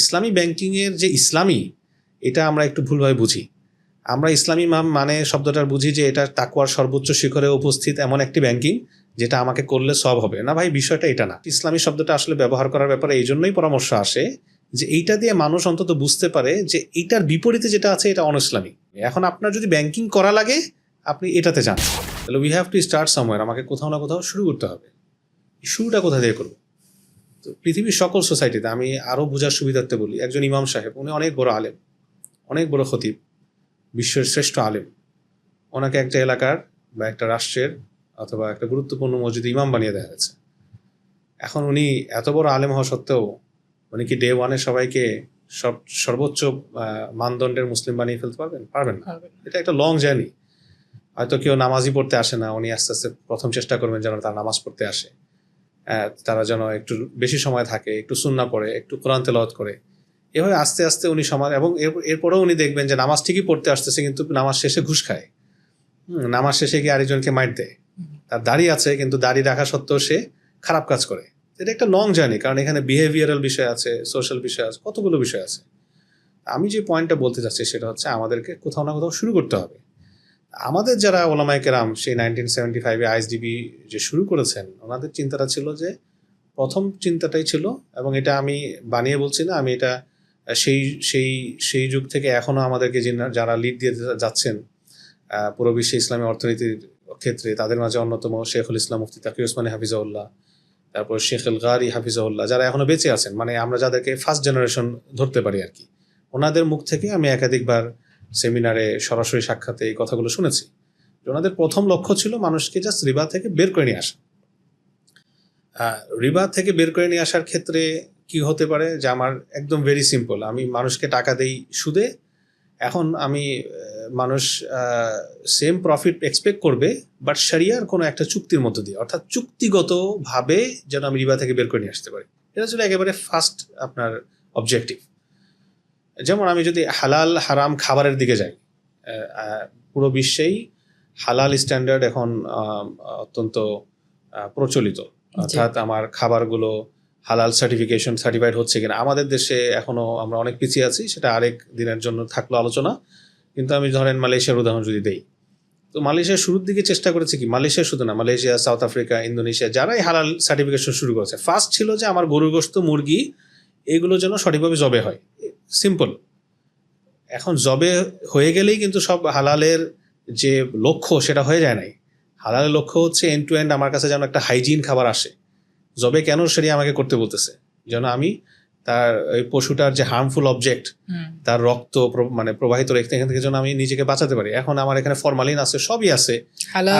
ইসলামী ব্যাংকিংয়ের যে ইসলামী, এটা আমরা একটু ভুলভাবে বুঝি। আমরা ইসলামী মাম মানে শব্দটার বুঝি যে এটা তাকুয়ার সর্বোচ্চ শিখরে উপস্থিত এমন একটি ব্যাংকিং, যেটা আমাকে করলে সব হবে। না ভাই, বিষয়টা এটা না। ইসলামী শব্দটা আসলে ব্যবহার করার ব্যাপারে এই জন্যই পরামর্শ আসে যে এইটা দিয়ে মানুষ অন্তত বুঝতে পারে যে এইটার বিপরীতে যেটা আছে, এটা অনইসলামী। এখন আপনার যদি ব্যাংকিং করা লাগে, আপনি এটাতে যান। তাহলে we have to start somewhere আমাকে কোথাও না কোথাও শুরু করতে হবে। শুরুটা কোথা থেকে করব? পৃথিবীর সকল সোসাইটিতে আমি আরও বোঝার সুবিধার্থে বলি একজন ইমাম সাহেব উনি অনেক বড় আলেম অনেক বড় খতিব বিশ্বের শ্রেষ্ঠ আলেম। ওনাকে একটা এলাকার বা একটা রাষ্ট্রের অথবা একটা গুরুত্বপূর্ণ মসজিদে ইমাম বানিয়ে দেওয়া হয়েছে। এখন উনি এত বড় আলেম হওয়া সত্ত্বেও উনি কি ডে ওয়ানে সবাইকে সব সর্বোচ্চ মানদণ্ডের মুসলিম বানিয়ে ফেলতে পারবেন? পারবেন না। এটা একটা লং জার্নি হয়তো কেউ নামাজই পড়তে আসে না উনি আস্তে আস্তে প্রথম চেষ্টা করবেন যেন তার নামাজ পড়তে আসে। তারা যেন একটু বেশি সময় থাকে, একটু সুন্না পড়ে, একটু কোরআন তেলাওয়াত করে। এভাবে আস্তে আস্তে উনি সমাজ এবং এর- এরপরেও উনি দেখবেন যে নামাজ ঠিকই পড়তে আসতেছে, কিন্তু নামাজ শেষে ঘুষ খায়। নামাজ শেষে গিয়ে আরেকজনকে মাইট দেয়। তার দাড়ি আছে, কিন্তু দাড়ি রাখা সত্ত্বেও সে খারাপ কাজ করে। এটা একটা লং জার্নি কারণ এখানে বিহেভিয়ারাল বিষয় আছে সোশ্যাল বিষয় আছে, কতগুলো বিষয় আছে। আমি যে পয়েন্টটা বলতে চাচ্ছি, সেটা হচ্ছে আমাদেরকে কোথাও না কোথাও শুরু করতে হবে। আমাদের যারা ওলামায় কেরাম, সেই নাইনটিন সেভেন্টি ফাইভে আইএসডিবি যে শুরু করেছেন, ওনাদের চিন্তাটা ছিল যে প্রথম চিন্তাটাই ছিল, এবং এটা আমি বানিয়ে বলছি না, আমি এটা সেই সেই সেই যুগ থেকে এখনও আমাদেরকে যারা লিড দিয়ে যাচ্ছেন পুরো বিশ্বে ইসলামী অর্থনীতির ক্ষেত্রে, তাদের মাঝে অন্যতম শেখুল ইসলাম মুফতি তাকি ওসমানী হাফিজাউল্লাহ, তারপর শেখ আল গারি হাফিজাউল্লাহ, যারা এখনও বেঁচে আছেন মানে আমরা যাদেরকে ফার্স্ট জেনারেশন ধরতে পারি আর কি, ওনাদের মুখ থেকে আমি একাধিকবার সেমিনারে সরাসরি সাক্ষাতে এই কথাগুলো শুনেছি ওনাদের প্রথম লক্ষ্য ছিল মানুষকে জাস্ট রিবা থেকে বের করে নিয়ে আসা। রিবা থেকে বের করে নিয়ে আসার ক্ষেত্রে কি হতে পারে? যে আমার একদম ভেরি সিম্পল আমি মানুষকে টাকা দেই সুদে, এখন আমি মানুষ সেম প্রফিট এক্সপেক্ট করবে বাট সারিয়ার কোনো একটা চুক্তির মধ্য দিয়ে, অর্থাৎ চুক্তিগতভাবে যেন আমি রিবা থেকে বের করে নিয়ে আসতে পারি। এটা ছিল একেবারে ফার্স্ট আপনার অবজেক্টিভ যেমন আমি যদি হালাল হারাম খাবারের দিকে যাই পুরো বিশ্বেই হালাল স্ট্যান্ডার্ড এখন অত্যন্ত প্রচলিত। অর্থাৎ আমার খাবারগুলো হালাল সার্টিফিকেশন সার্টিফাইড হচ্ছে কিনা আমাদের দেশে এখনও আমরা অনেক পিছিয়ে আছি সেটা আরেক দিনের জন্য থাকল আলোচনা। কিন্তু আমি ধরেন মালয়েশিয়ার উদাহরণ যদি দেই তো মালয়েশিয়া শুরুর দিকে চেষ্টা করেছে কি মালয়েশিয়া শুধু না মালয়েশিয়া সাউথ আফ্রিকা ইন্দোনেশিয়া যারাই হালাল সার্টিফিকেশন শুরু করেছে ফার্স্ট ছিল যে আমার গরু গোস্ত মুরগি এগুলো যেন সঠিকভাবে জবে হয়। সিম্পল এখন জবে হয়ে গেলেই কিন্তু সব হালালের যে লক্ষ্য সেটা হয়ে যায় নাই। হালালের লক্ষ্য হচ্ছে এন্ড টু এন্ড আমার কাছে যেন একটা হাইজিন খাবার আসে। জবে কেন সেটি আমাকে করতে বলতেছে? যেন আমি তার ওই পশুটার যে হার্মফুল অবজেক্ট তার রক্ত মানে প্রবাহিত রেখে এখান থেকে যেন আমি নিজেকে বাঁচাতে পারি। এখন আমার এখানে ফরমালিন আছে সবই আছে।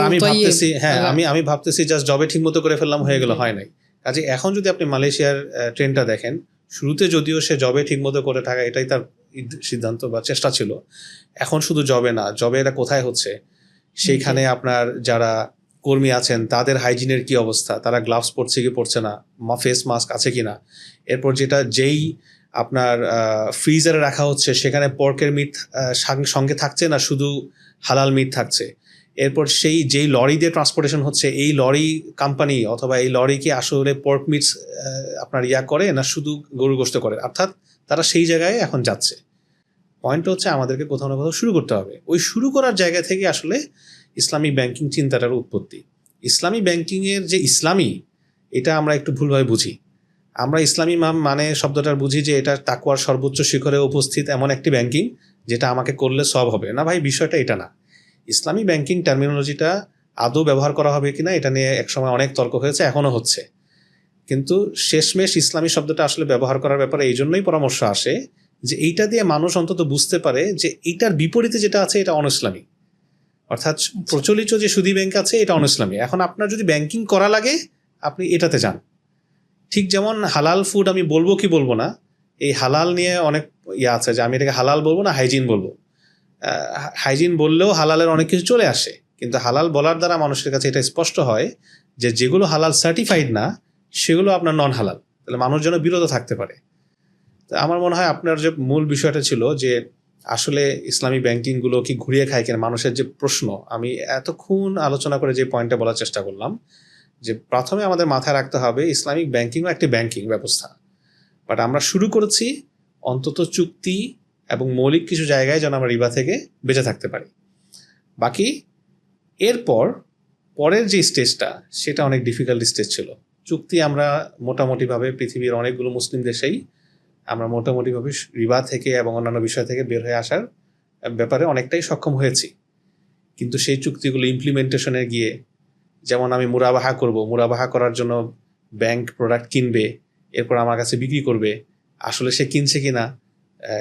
আমি ভাবতেছি হ্যাঁ আমি আমি ভাবতেছি জাস্ট জবে ঠিক মতো করে ফেললাম হয়ে গেল হয় নাই। কাজে এখন যদি আপনি মালয়েশিয়ার ট্রেনটা দেখেন শুরুতে যদিও সে জবে ঠিক মতো করে থাকা এটাই তার সিদ্ধান্ত বা চেষ্টা ছিল। এখন শুধু জবে না জবে এটা কোথায় হচ্ছে? সেইখানে আপনার যারা কর্মী আছেন তাদের হাইজিনের কি অবস্থা? তারা গ্লাভস পরছে কি পরছে না? মা ফেস মাস্ক আছে কি না এরপর যেটা যেই আপনার ফ্রিজারে রাখা হচ্ছে সেখানে পর্কের মিট সঙ্গে থাকছে না শুধু হালাল মিট থাকছে? এরপর সেই যেই লরি দিয়ে ট্রান্সপোর্টেশন হচ্ছে, এই লরি কোম্পানি অথবা এই লরি কি আসলে পর্ক মিটস আপনার ইয়া করে না শুধু গরু গোস্ত করে? অর্থাৎ তারা সেই জায়গায় এখন যাচ্ছে। পয়েন্ট হচ্ছে আমাদেরকে কোথাও না কোথাও শুরু করতে হবে। ওই শুরু করার জায়গা থেকে আসলে ইসলামী ব্যাংকিং চিন্তাটার উৎপত্তি। ইসলামী ব্যাংকিংয়ের যে ইসলামী, এটা আমরা একটু ভুলভাবে বুঝি। আমরা ইসলামী মাম মানে শব্দটার বুঝি যে এটা তাকুয়ার সর্বোচ্চ শিখরে উপস্থিত এমন একটি ব্যাংকিং যেটা আমাকে করলে সব হবে। না ভাই, বিষয়টা এটা না। ইসলামী ব্যাংকিং টার্মিনোলজিটা আদৌ ব্যবহার করা হবে কিনা এটা নিয়ে একসময় অনেক তর্ক হয়েছে, এখনও হচ্ছে। কিন্তু শেষমেশ ইসলামী শব্দটা আসলে ব্যবহার করার ব্যাপারে এই জন্যই পরামর্শ আসে যে এইটা দিয়ে মানুষ অন্তত বুঝতে পারে যে এইটার বিপরীতে যেটা আছে এটা অনইসলামী। অর্থাৎ প্রচলিত যে সুদী ব্যাংক আছে এটা অনইসলামী। এখন আপনার যদি ব্যাংকিং করা লাগে, আপনি এটাতে যান। ঠিক যেমন হালাল ফুড আমি বলব কি বলব না, এই হালাল নিয়ে অনেক ইয়ে আছে যে আমি এটাকে হালাল বলব না হাইজিন বলব। হাইজিন বললেও হালালের অনেক কিছু চলে আসে। কিন্তু হালাল বলার দ্বারা মানুষের কাছে এটা স্পষ্ট হয় যে যেগুলো হালাল সার্টিফাইড না, সেগুলো আপনার নন হালাল তাহলে মানুষ যেন বিরত থাকতে পারে। তো আমার মনে হয় আপনার যে মূল বিষয়টা ছিল যে আসলে ইসলামী ব্যাংকিংগুলো কি ঘুরিয়ে খায় কিনা মানুষের যে প্রশ্ন, আমি এতক্ষণ আলোচনা করে যে পয়েন্টটা বলার চেষ্টা করলাম যে প্রথমে আমাদের মাথায় রাখতে হবে ইসলামিক ব্যাংকিংও একটি ব্যাংকিং ব্যবস্থা। বাট আমরা শুরু করেছি অন্তত চুক্তি এবং মৌলিক কিছু জায়গায় যেন আমরা রিবা থেকে বেঁচে থাকতে পারি। বাকি এরপর পরের যে স্টেজটা সেটা অনেক ডিফিকাল্ট স্টেজ ছিল। চুক্তি আমরা মোটামুটিভাবে পৃথিবীর অনেকগুলো মুসলিম দেশেই আমরা মোটামুটিভাবে রিবা থেকে এবং অন্যান্য বিষয় থেকে বের হয়ে আসার ব্যাপারে অনেকটাই সক্ষম হয়েছি। কিন্তু সেই চুক্তিগুলো ইমপ্লিমেন্টেশনে গিয়ে যেমন আমি মুরাবাহা করব মুরাবাহা করার জন্য ব্যাংক প্রোডাক্ট কিনবে এরপর আমার কাছে বিক্রি করবে আসলে সে কিনছে কিনা আহ,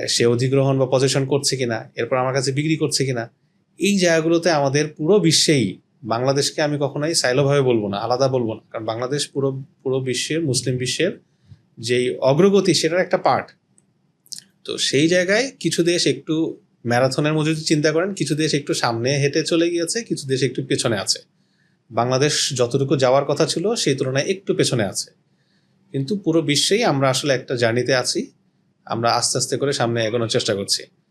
সে অধিগ্রহণ বা পজিশন করছে কিনা, এরপর আমার কাছে বিক্রি করছে কিনা, এই জায়গাগুলোতে আমাদের পুরো বিশ্বেই বাংলাদেশকে আমি কখনোই সাইলোভাবে বলব না, আলাদা বলব না। কারণ বাংলাদেশ পুরো পুরো বিশ্বের, মুসলিম বিশ্বের যেই অগ্রগতি সেটার একটা পার্ট তো সেই জায়গায় কিছু দেশ একটু ম্যারাথনের মধ্যে চিন্তা করেন, কিছু দেশ একটু সামনে হেঁটে চলে গিয়েছে, কিছু দেশ একটু পেছনে আছে। বাংলাদেশ যতটুকু যাওয়ার কথা ছিল, সেই তুলনায় একটু পেছনে আছে। কিন্তু পুরো বিশ্বেই আমরা আসলে একটা জার্নিতে আছি। আমরা আস্তে আস্তে করে সামনে এগোনোর চেষ্টা করছি।